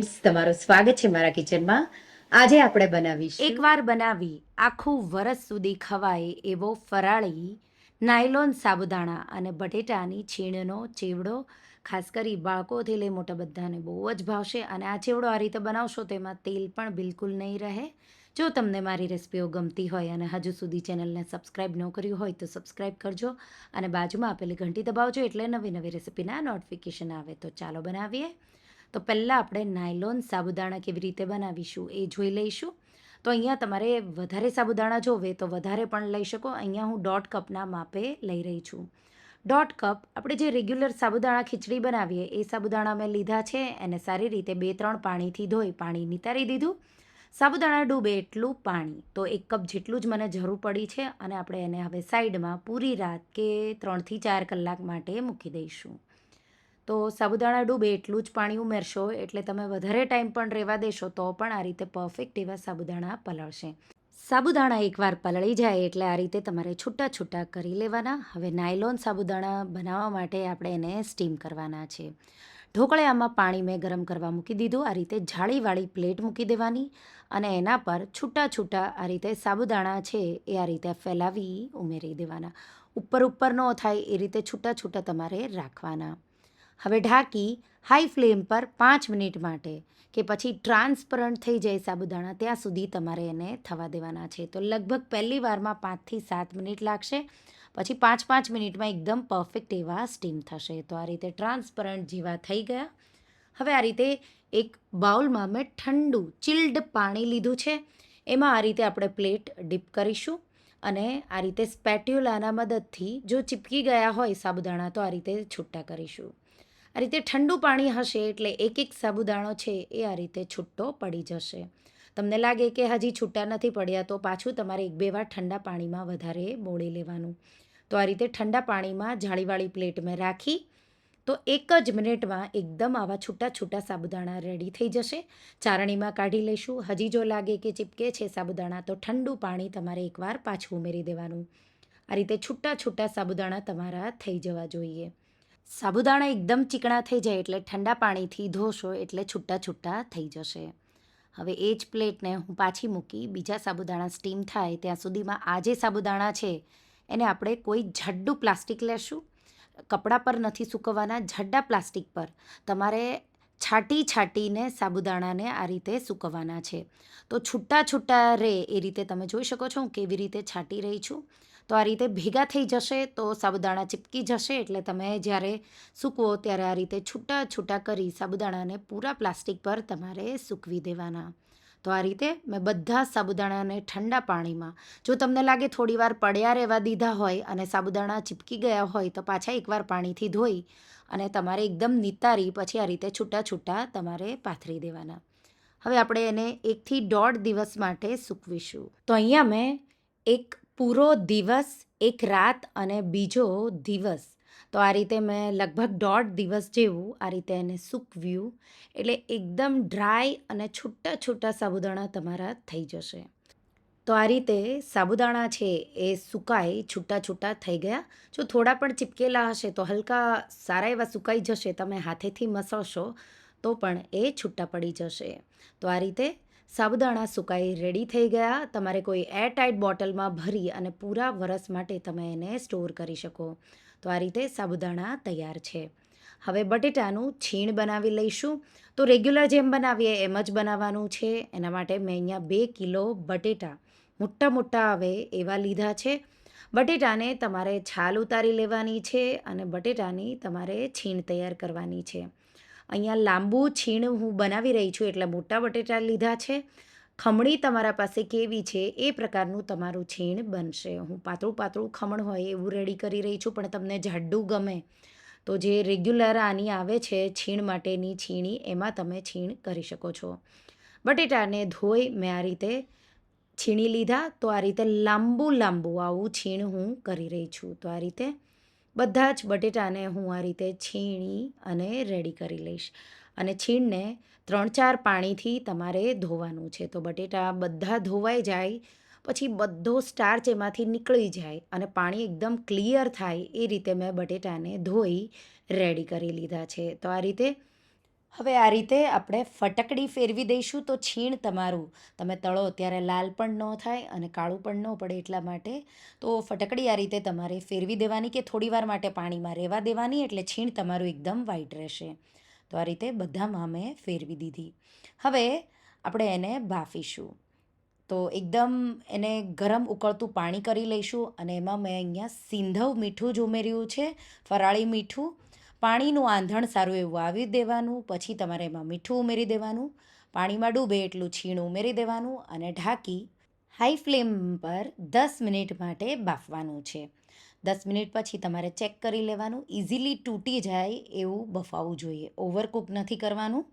Friends તમારું સ્વાગત છે મારા કિચનમાં. આજે આપણે બનાવીશું એકવાર બનાવી આખું વરસ સુધી ખવાય એવો ફરાળી નાયલોન સાબુદાણા અને બટેટાની છીણનો ચેવડો. ખાસ કરી બાળકોથી લઈ મોટા બધાને બહુ જ ભાવશે અને આ ચેવડો આ રીતે બનાવશો તો એમાં તેલ પણ બિલકુલ નહીં રહે. જો તમને મારી રેસિપીઓ ગમતી હોય અને હજુ સુધી ચેનલને સબસ્ક્રાઈબ ન કર્યું હોય તો સબસ્ક્રાઈબ કરજો અને બાજુમાં આપેલી ઘંટી દબાવજો એટલે નવી નવી રેસિપીના નોટિફિકેશન આવે તો ચાલો બનાવીએ. તો પહેલાં આપણે નાયલોન સાબુદાણા કેવી રીતે બનાવીશું એ જોઈ લઈશું. તો અહીંયા તમારે વધારે સાબુદાણા જોવે તો વધારે પણ લઈ શકો. અહીંયા હું દોઢ કપના માપે લઈ રહી છું. દોઢ કપ આપણે જે રેગ્યુલર સાબુદાણા ખીચડી બનાવીએ એ સાબુદાણા મેં લીધા છે. એને સારી રીતે બે ત્રણ પાણીથી ધોઈ પાણી નિતારી દીધું. સાબુદાણા ડૂબે એટલું પાણી તો એક કપ જેટલું જ મને જરૂર પડી છે અને આપણે એને હવે સાઈડમાં પૂરી રાત કે ત્રણથી ચાર કલાક માટે મૂકી દઈશું. તો સાબુદાણા ડૂબે એટલું જ પાણી ઉમેરશો, એટલે તમે વધારે ટાઈમ પણ રહેવા દેશો તો પણ આ રીતે પરફેક્ટ એવા સાબુદાણા પલળશે. સાબુદાણા એકવાર પલળી જાય એટલે આ રીતે તમારે છૂટા છૂટા કરી લેવાના. હવે નાયલોન સાબુદાણા બનાવવા માટે આપણે એને સ્ટીમ કરવાના છે. ઢોકળિયામાં પાણી મેં ગરમ કરવા મૂકી દીધું, આ રીતે જાળીવાળી પ્લેટ મૂકી દેવાની અને એના પર છૂટા છૂટા આ રીતે સાબુદાણા છે એ આ રીતે ફેલાવી ઉમેરી દેવાના. ઉપર ઉપર ન થાય એ રીતે છૂટા છૂટા તમારે રાખવાના. હવે ઢાંકી હાઈ ફ્લેમ પર પાંચ મિનિટ માટે કે પછી ટ્રાન્સપરન્ટ થઈ જાય સાબુદાણા, ત્યાં સુધી તમારે એને થવા દેવાના છે. તો લગભગ પહેલી વારમાં પાંચથી સાત મિનિટ લાગશે. પછી પાંચ પાંચ મિનિટમાં એકદમ પરફેક્ટ એવા સ્ટીમ થશે. તો આ રીતે ટ્રાન્સપરન્ટ જેવા થઈ ગયા. હવે આ રીતે એક બાઉલમાં મેં ઠંડુ ચિલ્ડ પાણી લીધું છે. એમાં આ રીતે આપણે પ્લેટ ડીપ કરીશું અને આ રીતે સ્પેટ્યુલાના મદદથી જો ચીપકી ગયા હોય સાબુદાણા, તો આ રીતે છૂટા કરીશું. આ રીતે ઠંડુ પાણી હશે એટલે એક એક સાબુદાણો છે એ આ રીતે છૂટો પડી જશે. તમને લાગે કે હજી છૂટા નથી પડ્યા તો પાછું તમારે એક બે વાર ઠંડા પાણીમાં વધારે બોળી લેવાનું. તો આ રીતે ઠંડા પાણીમાં જાળીવાળી પ્લેટ મેં રાખી તો એક જ મિનિટમાં એકદમ આવા છૂટા છૂટા સાબુદાણા રેડી થઈ જશે. ચારણીમાં કાઢી લઈશું. હજી જો લાગે કે ચીપકે છે સાબુદાણા તો ઠંડુ પાણી તમારે એકવાર પાછું ઉમેરી દેવાનું. આ રીતે છૂટા છૂટા સાબુદાણા તમારા થઈ જવા જોઈએ. સાબુદાણા એકદમ ચીકણા થઈ જાય એટલે ઠંડા પાણીથી ધોશો એટલે છૂટા છૂટા થઈ જશે. હવે એ જ પ્લેટને હું પાછી મૂકી બીજા સાબુદાણા સ્ટીમ થાય ત્યાં સુધીમાં આ જે સાબુદાણા છે એને આપણે કોઈ જાડું પ્લાસ્ટિક લેશું. કપડાં પર નથી સૂકવવાના જડ્ડા પ્લાસ્ટિક પર. તમારે છાંટી છાટીને સાબુદાણાને આ રીતે સૂકવવાના છે. તો છૂટા છૂટા રહે એ રીતે તમે જોઈ શકો છો હું કેવી રીતે છાંટી રહી છું. તો આ રીતે ભેગા થઈ જશે તો સાબુદાણા ચીપકી જશે એટલે તમે જ્યારે સૂકવો ત્યારે આ રીતે છૂટા છૂટા કરી સાબુદાણાને પૂરા પ્લાસ્ટિક પર તમારે સૂકવી દેવાના. તો આ રીતે મેં બધા સાબુદાણાને ઠંડા પાણીમાં, જો તમને લાગે થોડીવાર પડ્યા રહેવા દીધા હોય અને સાબુદાણા ચીપકી ગયા હોય તો પાછા એકવાર પાણીથી ધોઈ અને તમારે એકદમ નિતારી પછી આ રીતે છૂટા છૂટા તમારે પાથરી દેવાના. હવે આપણે એને એકથી દોઢ દિવસ માટે સૂકવીશું. તો અહીંયા મેં એક પૂરો દિવસ, એક રાત અને બીજો દિવસ. તો આ રીતે મેં લગભગ દોઢ દિવસ જેવું આ રીતે એને સૂકવ્યું. એટલે એકદમ ડ્રાય અને છૂટા છૂટા સાબુદાણા તમારા થઈ જશે. તો આ રીતે સાબુદાણા છે એ સુકાઈ છૂટા છૂટા થઈ ગયા. જો થોડા પણ ચીપકેલા હશે તો હલકા સારા એવા સુકાઈ જશે. તમે હાથેથી મસળશો તો પણ એ છૂટા પડી જશે. તો આ રીતે સાબુદાણા સુકાઈ રેડી થઈ ગયા. તમારે કોઈ એરટાઇટ બોટલમાં ભરી અને પૂરા વરસ માટે તમે એને સ્ટોર કરી શકો. તો આ રીતે સાબુદાણા તૈયાર છે. હવે બટેટાનું છીણ બનાવી લઈશું. તો રેગ્યુલર જેમ બનાવીએ એમ જ બનાવવાનું છે. એના માટે મેં અહીંયા બે કિલો બટેટા મોટા મોટા આવે એવા લીધા છે. બટેટાને તમારે છાલ ઉતારી લેવાની છે અને બટેટાની તમારે છીણ તૈયાર કરવાની છે. અહીંયા લાંબુ છીણ હું બનાવી રહી છું એટલે મોટા બટેટા લીધા છે. ખમણી તમારા પાસે કેવી છે એ પ્રકારનું તમારું છીણ બનશે. હું પાતળું પાતળું ખમણ હોય એવું રેડી કરી રહી છું, પણ તમને જાડું ગમે તો જે રેગ્યુલર આની આવે છે છીણ માટેની છીણી એમાં તમે છીણ કરી શકો છો. બટેટાને ધોઈ મેં આ રીતે છીણી લીધા. તો આ રીતે લાંબુ લાંબુ આવું છીણ હું કરી રહી છું. તો આ રીતે બધા જ બટેટાને હું આ રીતે છીણી અને રેડી કરી લઈશ. અને છીણને ત્રણ ચાર પાણીથી તમારે ધોવાનું છે. તો બટેટા બધા ધોવાઈ જાય, પછી બધો સ્ટાર્ચ એમાંથી નીકળી જાય અને પાણી એકદમ ક્લિયર થાય એ રીતે મેં બટેટાને ધોઈ રેડી કરી લીધા છે. તો આ રીતે હવે આ રીતે આપણે ફટકડી ફેરવી દઈશું તો છીણ તમારું. તમે તળો ત્યારે લાલ પણ ન થાય અને કાળું પણ ન પડે એટલા માટે. તો ફટકડી આ રીતે તમારે ફેરવી દેવાની કે થોડી વાર માટે પાણીમાં રહેવા દેવાની એટલે છીણ તમારું એકદમ વ્હાઈટ રહેશે. તો આ રીતે બધામાં મેં ફેરવી દીધી. હવે આપણે એને બાફીશું. તો એકદમ એને ગરમ ઉકળતું પાણી કરી લઈશું અને એમાં મેં અહીંયા સિંધવ મીઠું જ ઉમેર્યું છે. ફરાળી મીઠું. પાણીનું આંધણ સારું એવું આવી દેવાનું, પછી તમારે એમાં મીઠું ઉમેરી દેવાનું, પાણીમાં ડૂબે એટલું છીણ ઉમેરી દેવાનું અને ઢાંકી હાઈ ફ્લેમ પર દસ મિનિટ માટે બાફવાનું છે. દસ મિનિટ પછી તમારે ચેક કરી લેવાનું, ઇઝીલી તૂટી જાય એવું બફાવવું જોઈએ. ઓવરકૂક નથી કરવાનું.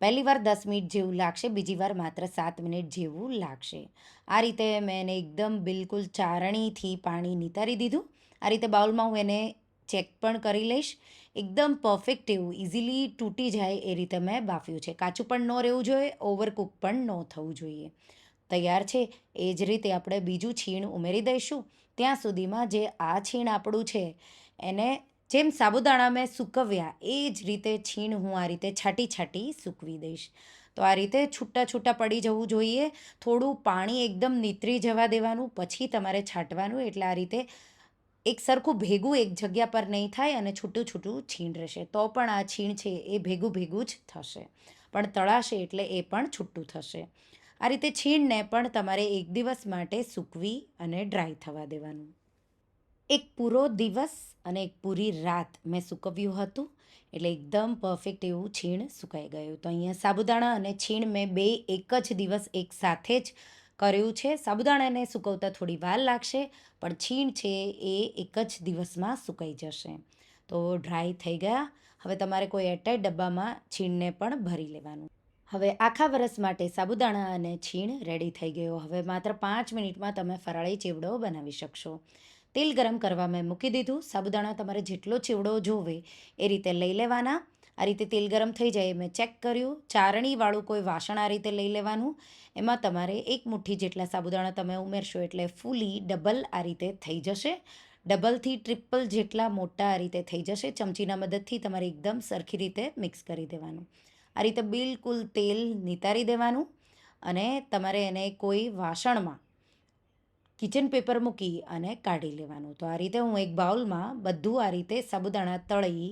પહેલી વાર દસ મિનિટ જેવું લાગશે, બીજી વાર માત્ર સાત મિનિટ જેવું લાગશે. આ રીતે મેં એને એકદમ બિલકુલ ચારણીથી પાણી નિતારી દીધું. આ રીતે બાઉલમાં હું એને ચેક પણ કરી લઈશ. એકદમ પરફેક્ટ એવું ઇઝીલી તૂટી જાય એ રીતે મેં બાફ્યું છે. કાચું પણ ન રહેવું જોઈએ ઓવરકુક પણ ન થવું જોઈએ. તૈયાર છે? એ જ રીતે આપણે બીજું છીણ ઉમેરી દઈશું. ત્યાં સુધીમાં જે આ છીણ આપણું છે, એને જેમ સાબુદાણા મેં સૂકવ્યા, એ જ રીતે છીણ હું આ રીતે છાટી છાટી સૂકવી દઈશ. તો આ રીતે છૂટા છૂટા પડી જવું જોઈએ. થોડું પાણી એકદમ નીતરી જવા દેવાનું, પછી તમારે છાંટવાનું. એટલે આ રીતે એક સરખું ભેગું એક જગ્યા પર નહીં થાય અને છૂટું છૂટું છીણ રહેશે. તો પણ આ છીણ છે એ ભેગું ભેગું જ થશે. પણ તળાશે એટલે એ પણ છૂટું થશે. આ રીતે છીણને પણ તમારે એક દિવસ માટે સૂકવી અને ડ્રાય થવા દેવાનું. એક પૂરો દિવસ અને એક પૂરી રાત મેં સૂકવ્યું હતું. એટલે એકદમ પરફેક્ટ એવું છીણ સુકાઈ ગયું. તો અહીંયા સાબુદાણા અને છીણ મેં બે એક જ દિવસ એક સાથે જ કર્યું છે. સાબુદાણાને સૂકવતા થોડી વાર લાગશે, પણ છીણ છે એ એક જ દિવસમાં સુકાઈ જશે. તો ડ્રાય થઈ ગયા. હવે તમારે કોઈ એરટાઈટ ડબ્બામાં છીણને પણ ભરી લેવાનું. હવે આખા વરસ માટે સાબુદાણા અને છીણ રેડી થઈ ગયો. હવે માત્ર પાંચ મિનિટમાં તમે ફરાળી ચેવડો બનાવી શકશો. તેલ ગરમ કરવા મેં મૂકી દીધું. સાબુદાણા તમારે જેટલો ચીવડો જોવે એ રીતે લઈ લેવાના. આ રીતે તેલ ગરમ થઈ જાય મેં ચેક કર્યું. ચારણીવાળું કોઈ વાસણ આ રીતે લઈ લેવાનું. એમાં તમારે એક મુઠ્ઠી જેટલા સાબુદાણા તમે ઉમેરશો એટલે ફૂલી ડબલ આ રીતે થઈ જશે. ડબલથી ટ્રિપલ જેટલા મોટા આ રીતે થઈ જશે. ચમચીના મદદથી તમારે એકદમ સરખી રીતે મિક્સ કરી દેવાનું. આ રીતે બિલકુલ તેલ નિતારી દેવાનું અને તમારે એને કોઈ વાસણમાં કિચન પેપર મૂકી અને કાઢી લેવાનું. તો આ રીતે હું એક બાઉલમાં બધું આ રીતે સાબુદાણા તળી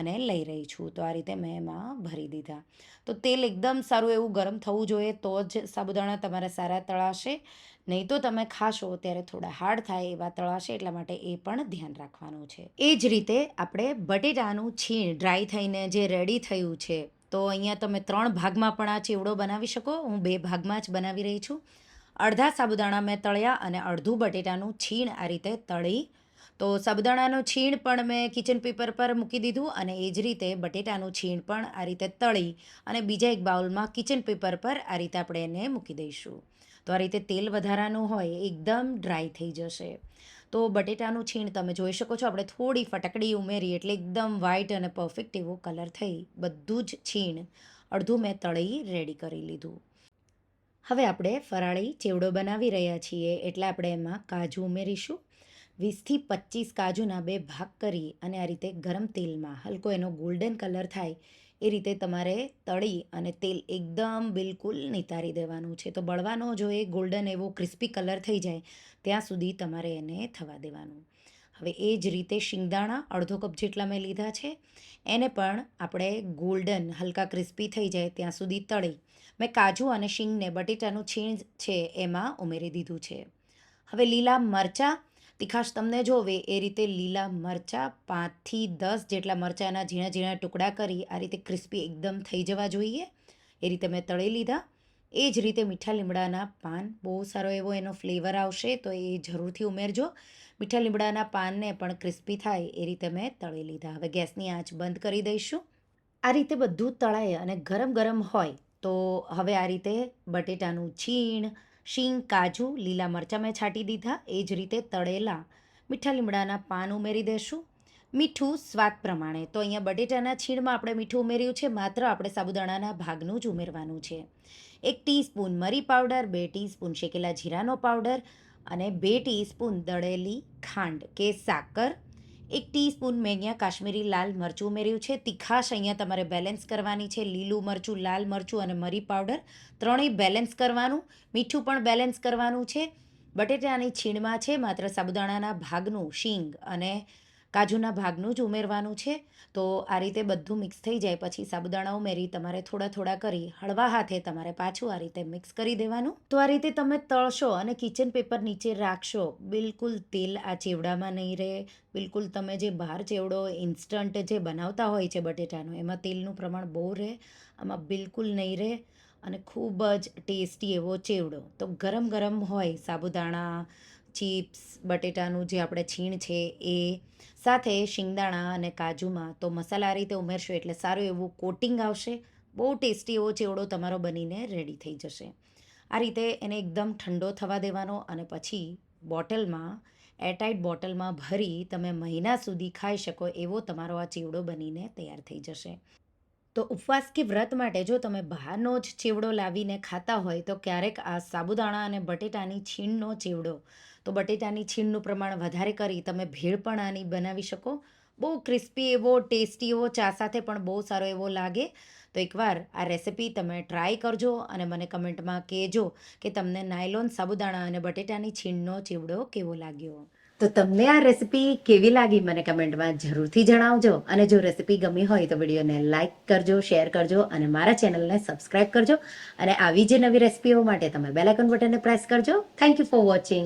અને લઈ રહી છું. તો આ રીતે મેં એમાં ભરી દીધા. તો તેલ એકદમ સારું એવું ગરમ થવું જોઈએ તો જ સાબુદાણા તમારા સારા તળાશે. નહીં તો તમે ખાશો ત્યારે થોડા હાર્ડ થાય એવા તળાશે એટલા માટે એ પણ ધ્યાન રાખવાનું છે. એ જ રીતે આપણે બટેટાનું છીણ ડ્રાય થઈને જે રેડી થયું છે, તો અહીંયા તમે ત્રણ ભાગમાં પણ આ ચેવડો બનાવી શકો. હું બે ભાગમાં જ બનાવી રહી છું. અડધા સાબુદાણા મેં તળ્યા અને અડધું બટેટાનું છીણ આ રીતે તળી તો સાબુદાણાનું છીણ પણ મેં કિચન પેપર પર મૂકી દીધું અને એ જ રીતે બટેટાનું છીણ પણ આ રીતે તળી અને બીજા એક બાઉલમાં કિચન પેપર પર આ રીતે આપણે એને મૂકી દઈશું. તો આ રીતે તેલ વધારાનું હોય એકદમ ડ્રાય થઈ જશે. તો બટેટાનું છીણ તમે જોઈ શકો છો, આપણે થોડી ફટકડી ઉમેરી એટલે એકદમ વ્હાઈટ અને પરફેક્ટ એવો કલર થઈ બધું જ છીણ અડધું મેં તળી રેડી કરી લીધું. હવે આપણે ફરાળી ચેવડો બનાવી રહ્યા છીએ એટલે આપણે એમાં કાજુ ઉમેરીશું. વીસથી પચીસ કાજુના બે ભાગ કરી અને આ રીતે ગરમ તેલમાં હલકો એનો ગોલ્ડન કલર થાય એ રીતે તમારે તળી અને તેલ એકદમ બિલકુલ નિતારી દેવાનું છે. તો બળવાનો જોઈએ ગોલ્ડન એવો ક્રિસ્પી કલર થઈ જાય, ત્યાં સુધી તમારે એને થવા દેવાનું. હવે એ જ રીતે શિંગદાણા અડધો કપ જેટલા મેં લીધા છે, એને પણ આપણે ગોલ્ડન હલકા ક્રિસ્પી થઈ જાય ત્યાં સુધી તળી. મેં કાજુ અને શીંગને બટેટાનું છીણ છે એમાં ઉમેરી દીધું છે. હવે લીલા મરચાં તીખાશ તમને જોવે એ રીતે લીલા મરચાં પાંચથી દસ જેટલા મરચાંના ઝીણા ઝીણા ટુકડા કરી આ રીતે ક્રિસ્પી એકદમ થઈ જવા જોઈએ. એ રીતે મેં તળી લીધા. એ જ રીતે મીઠા લીમડાના પાન, બહુ સારો એવો એનો ફ્લેવર આવશે તો એ જરૂરથી ઉમેરજો. મીઠા લીમડાના પાનને પણ ક્રિસ્પી થાય એ રીતે મેં તળી લીધા. હવે ગેસની આંચ બંધ કરી દઈશું. આ રીતે બધું તળાય અને ગરમ ગરમ હોય તો હવે આ રીતે બટેટાનું છીણ શીંગ, કાજુ, લીલા મરચાં મેં છાંટી દીધા. એ જ રીતે તળેલા મીઠા લીમડાના પાન ઉમેરી દઈશું મીઠું સ્વાદ પ્રમાણે. તો અહીંયા બટેટાના છીણમાં આપણે મીઠું ઉમેર્યું છે. માત્ર આપણે સાબુદાણાના ભાગનું જ ઉમેરવાનું છે. એક ટીસ્પૂન મરી પાવડર, બે ટીસ્પૂન શેકેલા જીરાનો પાવડર અને બે ટીસ્પૂન દળેલી ખાંડ કે સાકર એક ટીસ્પૂન મેં અહીંયા કાશ્મીરી લાલ મરચું ઉમેર્યું છે. તીખાશ અહીંયા તમારે બેલેન્સ કરવાની છે. લીલું મરચું, લાલ મરચું અને મરી પાવડર ત્રણેય બેલેન્સ કરવાનું. મીઠું પણ બેલેન્સ કરવાનું છે. બટેટાની છીણમાં છે માત્ર સાબુદાણાના ભાગનું શીંગ અને કાજુના ભાગનું જ ઉમેરવાનું છે, તો આ રીતે બધું મિક્સ થઈ જાય. પછી સાબુદાણા ઉમેરી, તમારે થોડા થોડા કરી, હળવા હાથે તમારે પાછું આ રીતે મિક્સ કરી દેવાનું. તો આ રીતે તમે તળશો અને કિચન પેપર નીચે રાખશો. બિલકુલ તેલ આ ચેવડામાં નહીં રહે. બિલકુલ તમે જે બહાર ચેવડો ઇન્સ્ટન્ટ જે બનાવતા હોય છે બટેટાનો, એમાં તેલનું પ્રમાણ બહુ રહે. આમાં બિલકુલ નહીં રહે અને ખૂબ જ ટેસ્ટી એવો ચેવડો. તો ગરમ ગરમ હોય સાબુદાણા ચિપ્સ, બટેટાનું જે આપણે છીણ છે એ સાથે શિંગદાણા અને કાજુમાં તો મસાલા રીતે ઉમેરશો એટલે સારું એવું કોટિંગ આવશે. બહુ ટેસ્ટી એવો ચેવડો તમારો બનીને રેડી થઈ જશે. આ રીતે એને એકદમ ઠંડો થવા દેવાનો અને પછી બોટલમાં એરટાઇટ બોટલમાં ભરી તમે મહિના સુધી ખાઈ શકો એવો તમારો આ ચેવડો બનીને તૈયાર થઈ જશે. તો ઉપવાસ કે વ્રત માટે જો તમે બહારનો જ ચેવડો લાવીને ખાતા હોય તો ક્યારેક આ સાબુદાણા અને બટેટાની છીણનો ચેવડો. તો બટેટાની છીણનું પ્રમાણ વધારે કરી તમે ભેળ પણ આની બનાવી શકો. બહુ ક્રિસ્પી એવો, ટેસ્ટી એવો, ચા સાથે પણ બહુ સારો એવો લાગે. તો એકવાર આ રેસિપી તમે ટ્રાય કરજો અને મને કમેન્ટમાં કહેજો કે તમને નાયલોન સાબુદાણા અને બટેટાની છીણનો ચેવડો કેવો લાગ્યો. તો તમને આ રેસિપી કેવી લાગી મને કમેન્ટમાં જરૂરથી જણાવજો. અને જો રેસિપી ગમી હોય તો વિડીયોને લાઇક કરજો શેર કરજો અને મારા ચેનલને સબસ્ક્રાઇબ કરજો. અને આવી જે નવી રેસિપીઓ માટે તમે બેલાઇકન બટનને પ્રેસ કરજો. Thank you for watching